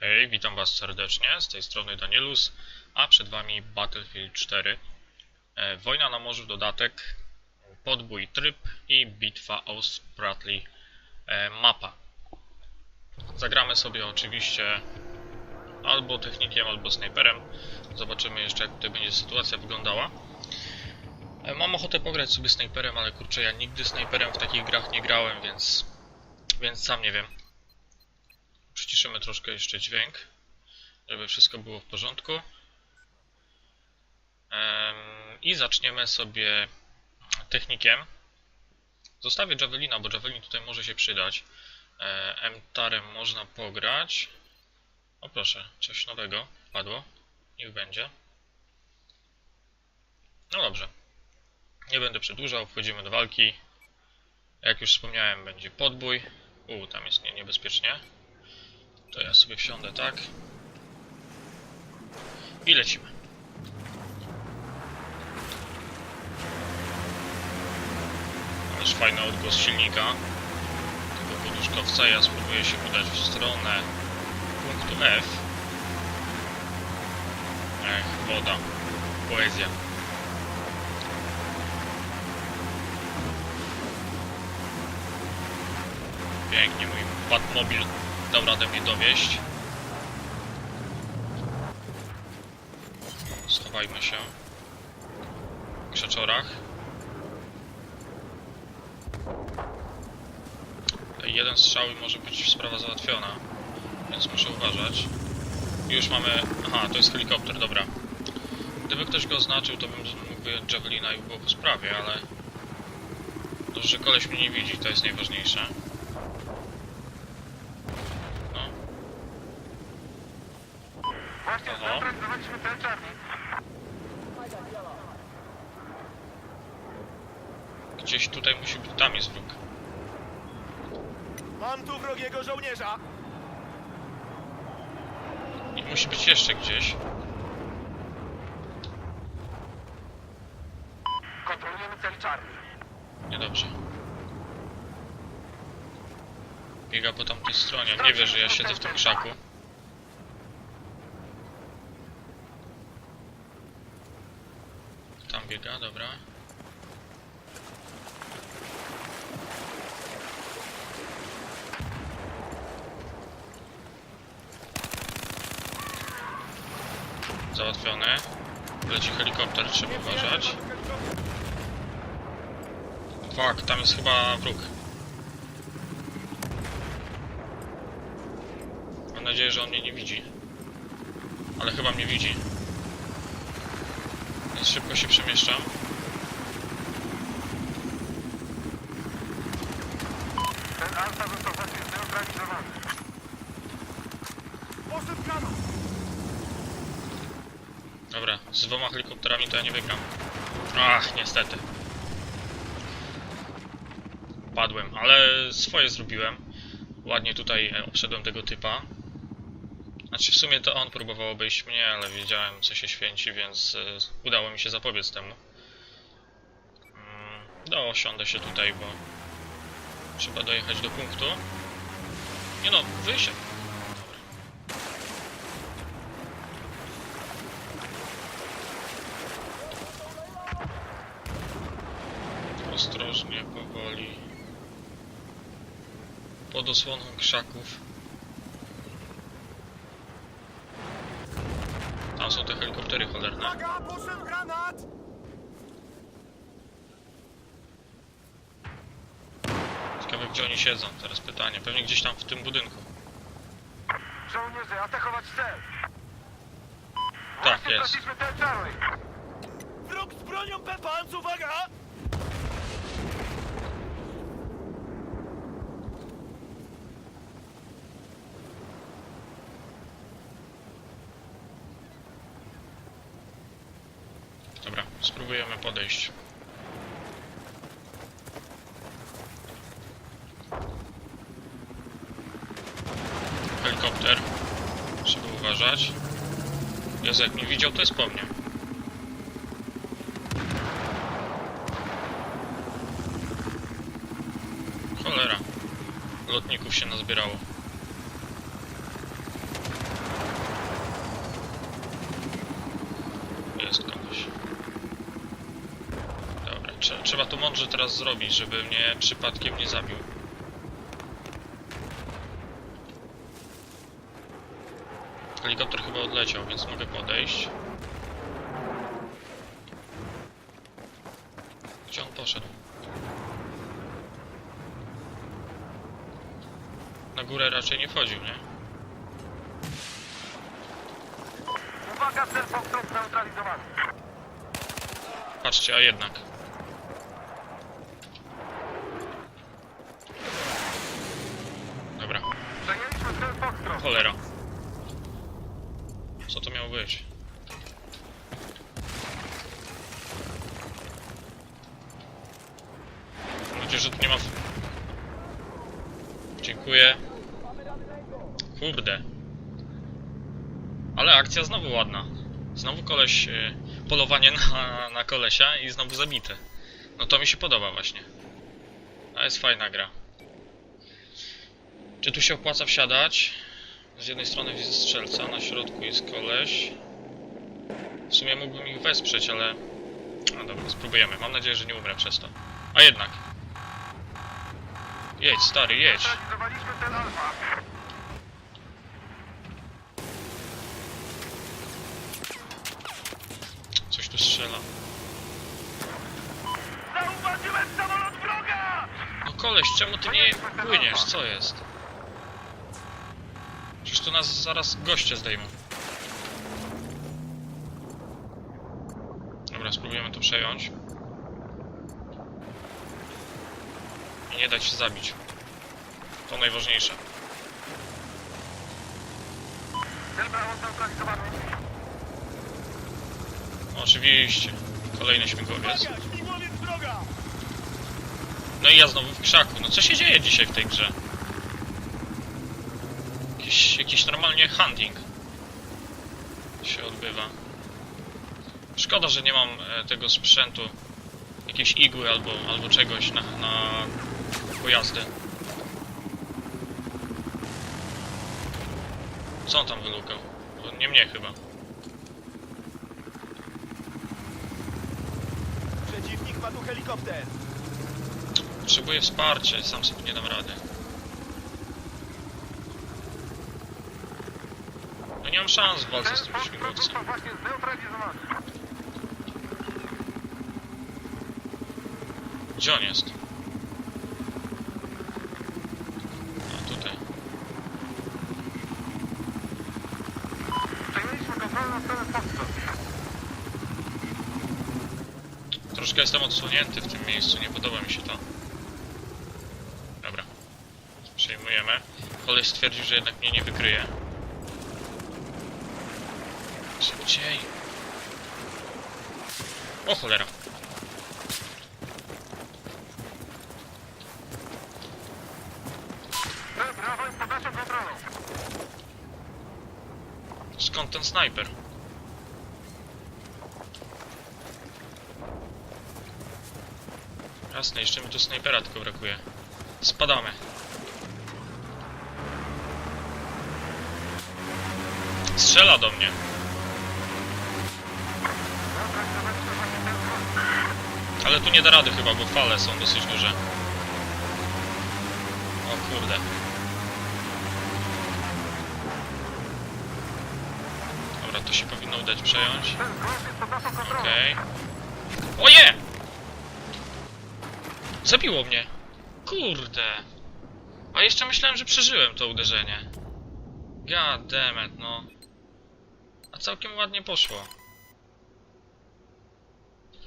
Hej, witam was serdecznie, z tej strony Danielus, a przed wami Battlefield 4. E, Wojna na morzu dodatek, podbój tryb i bitwa o Spratly e, mapa. Zagramy sobie oczywiście albo technikiem, albo snajperem. Zobaczymy jeszcze jak tutaj będzie sytuacja wyglądała. E, Mam ochotę pograć sobie snajperem, ale kurczę, ja nigdy snajperem w takich grach nie grałem, więc, więc sam nie wiem. Przyciszymy troszkę jeszcze dźwięk, żeby wszystko było w porządku. I zaczniemy sobie technikiem. Zostawię Javelina, bo Javelin tutaj może się przydać. M-Tarem można pograć. O proszę, coś nowego wpadło. Niech będzie. No dobrze. Nie będę przedłużał, wchodzimy do walki. Jak już wspomniałem, będzie podbój. U, tam jest nie, niebezpiecznie. To ja sobie wsiądę, tak? I lecimy. Ależ fajny odgłos silnika tego poduszkowca. Ja spróbuję się udać w stronę punktu F. Ech, woda. Poezja. Pięknie, mój Batmobil dał radę mnie dowieść. Schowajmy się w krzeczorach. Jeden strzał i może być sprawa załatwiona, więc muszę uważać. Już mamy... Aha, to jest helikopter, dobra. Gdyby ktoś go oznaczył, to bym mógł wyjąć Javelina i by było po sprawie, ale... To, że koleś mnie nie widzi, to jest najważniejsze. No, Właśnie Aha. zlokalizowaliśmy ten czarny. gdzieś tutaj musi być... Tam jest wróg. Mam tu wrogiego żołnierza. I musi być jeszcze gdzieś. Kontrolujemy cel czarny. Niedobrze. Biega po tamtej stronie. Nie wie, że ja siedzę w tym krzaku. Tam biega, dobra. Załatwiony. Leci helikopter, trzeba uważać. Fuck, tam jest chyba wróg. Mam nadzieję, że on mnie nie widzi. Ale chyba mnie widzi. Szybko się przemieszczam. Ten Alfa został właśnie zneutralizowany. Posypkano! Dobra, z dwoma helikopterami to ja nie wygram. Ach, niestety. Padłem, ale swoje zrobiłem. Ładnie tutaj obszedłem tego typa. Znaczy w sumie to on próbował obejść mnie, ale wiedziałem co się święci, więc e, udało mi się zapobiec temu. Mm, No, osiądę się tutaj, bo trzeba dojechać do punktu. Nie no. Dobra. Ostrożnie, powoli. Pod osłoną krzaków. Są te helikoptery cholerne. Uwaga, poszedł granat! Ciekawe gdzie oni siedzą, teraz pytanie. Pewnie gdzieś tam w tym budynku. Żołnierze, atakować cel! Tak, jest. Wróg z bronią Pepans, uwaga! Dobra, spróbujemy podejść. Helikopter. Trzeba uważać. Jak mnie widział, to jest po mnie. Cholera. Lotników się nazbierało. Trzeba to mądrze teraz zrobić, żeby mnie przypadkiem nie zabił. Helikopter chyba odleciał, więc mogę podejść. Gdzie on poszedł? Na górę raczej nie wchodził, nie? Uwaga, cel neutralizowany. Patrzcie, a jednak. Dobra, Przejęliśmy cel Foxtrot. Cholera. Co to miało być? Mam że tu nie ma... Dziękuję. Kurde. Ale akcja znowu ładna. Znowu koleś... y, Polowanie na, na kolesia i znowu zabite. No to mi się podoba właśnie. To jest fajna gra. Czy tu się opłaca wsiadać? Z jednej strony widzę strzelca, na środku jest koleś. W sumie mógłbym ich wesprzeć, ale... No dobra, spróbujemy. Mam nadzieję, że nie umrę przez to. A jednak. Jedź, stary, jedź. Coś tu strzela. No koleś, czemu ty nie płyniesz? Co jest? Przecież tu nas zaraz goście zdejmą. Dobra, spróbujemy to przejąć. I nie dać się zabić. To najważniejsze. Oczywiście. Kolejny śmigłowiec. No i ja znowu w krzaku. No co się dzieje dzisiaj w tej grze? Jakiś, jakiś normalnie hunting się odbywa. Szkoda, że nie mam e, tego sprzętu. Jakiejś igły albo, albo czegoś na, na pojazdy. Co on tam wylukał? Nie mnie chyba. Przeciwnik ma tu helikopter. Potrzebuję wsparcia, sam sobie nie dam rady. No nie mam szans w walce z tym śmigłowcem. Gdzie on jest? A tutaj. Troszkę jestem odsunięty w tym miejscu, nie podoba mi się to. Dobra. Przejmujemy. Koleś stwierdził, że jednak mnie nie wykryje. Szybciej. O cholera. Skąd ten snajper? Jasne, jeszcze mi tu snajpera tylko brakuje. Spadamy. Strzela do mnie. Ale tu nie da rady chyba, bo fale są dosyć duże. O kurde. Dobra, to się powinno udać przejąć. Okej. Oje! Zabiło mnie. Kurde. A jeszcze myślałem, że przeżyłem to uderzenie. God damn no. A całkiem ładnie poszło.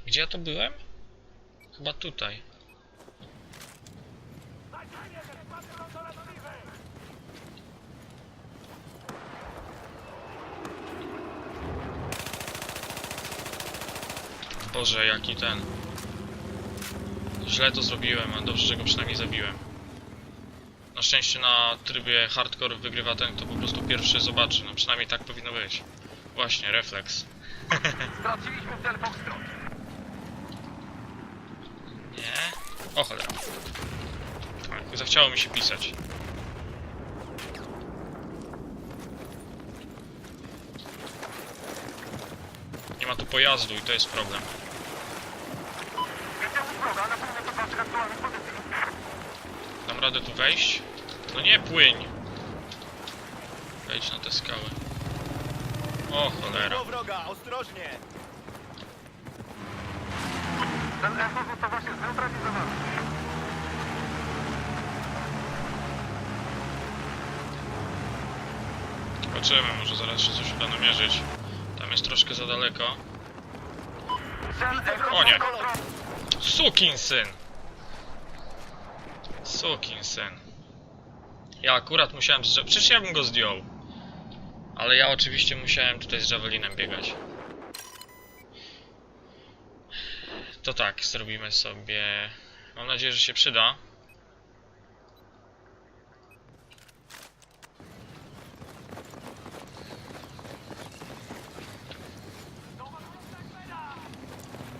Gdzie ja to byłem? Chyba tutaj. Boże, jaki ten. Źle to zrobiłem, a dobrze, że go przynajmniej zabiłem. Na szczęście na trybie hardcore wygrywa ten, kto po prostu pierwszy zobaczy. No przynajmniej tak powinno być. Właśnie, refleks. Straciliśmy cel Foxtrot. Nie? O cholera. Tak, zachciało mi się pisać. Nie ma tu pojazdu i to jest problem. Dam radę tu wejść? No nie płyń! Wejdź na te skały. O cholera. Wroga, ostrożnie! Ten FW to właśnie zneutralizowany. Zobaczymy, może zaraz się coś uda namierzyć. Tam jest troszkę za daleko. O nie. kolor. Sukinsyn! Sukinsyn. Ja akurat musiałem. Przecież ja bym go zdjął. Ale ja oczywiście musiałem tutaj z Javelinem biegać. To tak, zrobimy sobie... Mam nadzieję, że się przyda.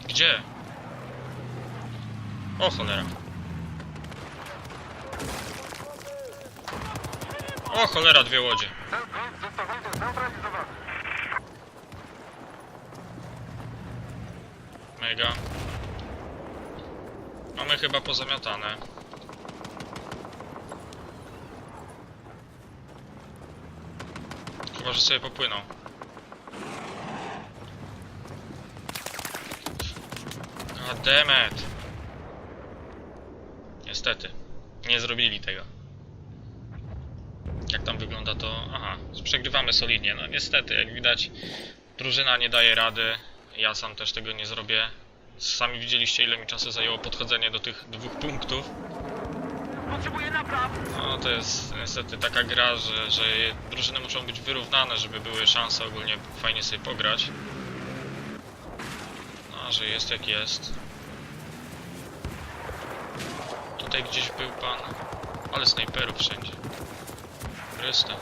Gdzie? O cholera. O cholera, dwie łodzie. Mega. Chyba pozamiatane. Chyba, że sobie popłynął. God damn it. Niestety. Nie zrobili tego. Jak tam wygląda to... Aha, przegrywamy solidnie. No niestety, jak widać, drużyna nie daje rady. Ja sam też tego nie zrobię. Sami widzieliście, ile mi czasu zajęło podchodzenie do tych dwóch punktów. Potrzebuję napraw. No to jest niestety taka gra, że, że drużyny muszą być wyrównane, żeby były szanse ogólnie fajnie sobie pograć. No, że jest jak jest. Tutaj gdzieś był pan. Ale snajperów wszędzie. Chryste.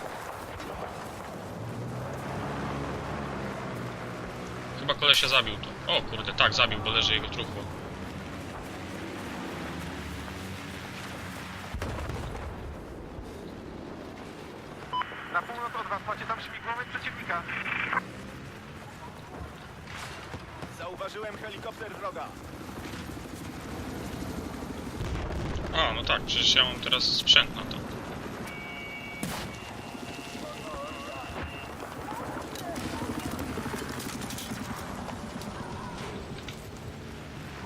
Chyba kolesia zabił tu. O kurde, tak, zabił, bo leży jego truchło. Na północ od was macie tam śmigłowiec przeciwnika. Zauważyłem helikopter wroga. A, no tak, przecież ja mam teraz sprzęt na to.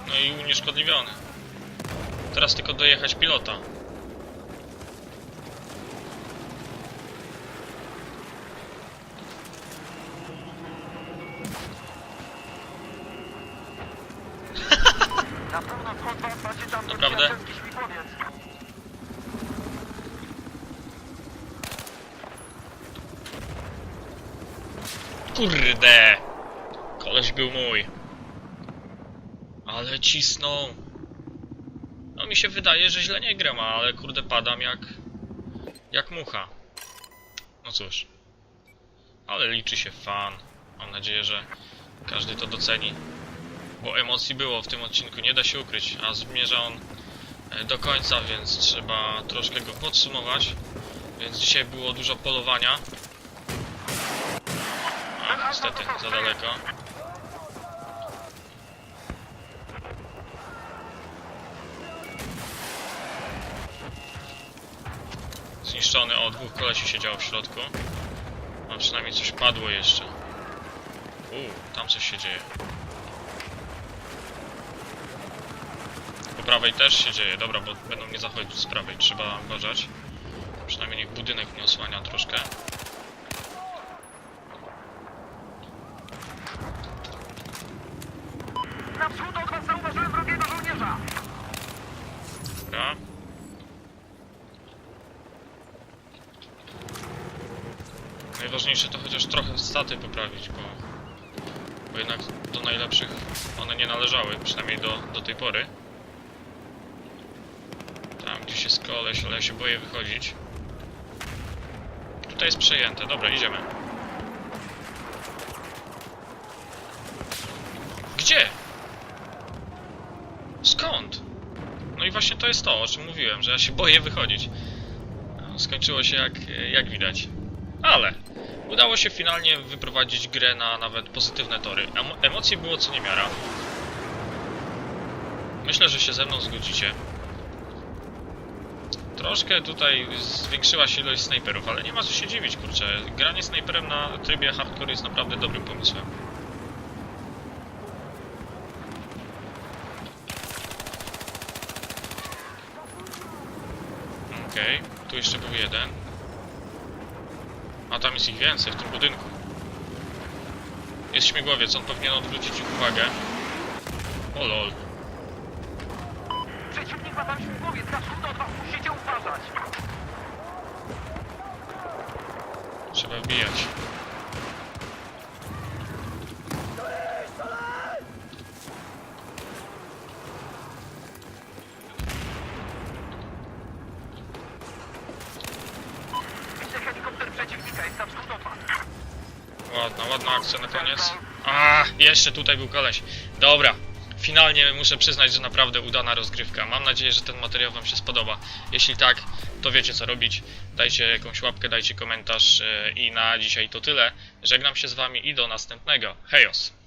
No unieszkodliwiony. Teraz tylko dojechać pilota. Naprawdę? Kurde! Koleś był mój. Ale cisnął. No mi się wydaje, że źle nie gram, ale kurde padam jak... Jak mucha. No cóż. Ale liczy się fan. Mam nadzieję, że każdy to doceni. Bo emocji było w tym odcinku, nie da się ukryć. A zmierza on e, do końca, więc trzeba troszkę go podsumować. Więc dzisiaj było dużo polowania. A, niestety, za daleko. Zniszczony, o, dwóch kolesi siedziało w środku. A przynajmniej coś padło jeszcze. Uuu, tam coś się dzieje. Po prawej też się dzieje, dobra, bo będą mnie zachodzić z prawej, trzeba uważać. Przynajmniej niech budynek mnie osłania troszkę. Na wschód od was zauważyłem wrogiego żołnierza. Dobra. Najważniejsze to chociaż trochę staty poprawić, bo, bo jednak do najlepszych one nie należały, przynajmniej do, do tej pory. Tam gdzieś jest koleś, ale ja się boję wychodzić. Tutaj jest przejęte, dobra, idziemy. Gdzie? Skąd? No i właśnie to jest to, o czym mówiłem, że ja się boję wychodzić. No, Skończyło się jak, jak widać. Ale udało się finalnie wyprowadzić grę na nawet pozytywne tory. Emo emocje było co niemiara. Myślę, że się ze mną zgodzicie. Troszkę tutaj zwiększyła się ilość snajperów, ale nie ma co się dziwić, kurczę. Granie snajperem na trybie hardcore jest naprawdę dobrym pomysłem. Okej, tu jeszcze był jeden. A tam jest ich więcej w tym budynku. Jest śmigłowiec, on powinien odwrócić ich uwagę. O lol. Przeciwnik ma tam śmigłowiec, na wschód od was, musicie uważać. Trzeba wbijać. Widzę helikopter przeciwnika, jest na wschód od was. Ładna, ładna akcja na koniec. A, jeszcze tutaj był koleś. Dobra. Finalnie muszę przyznać, że naprawdę udana rozgrywka. Mam nadzieję, że ten materiał Wam się spodoba. Jeśli tak, to wiecie co robić. Dajcie jakąś łapkę, dajcie komentarz e, i na dzisiaj to tyle. Żegnam się z Wami i do następnego. Hejos!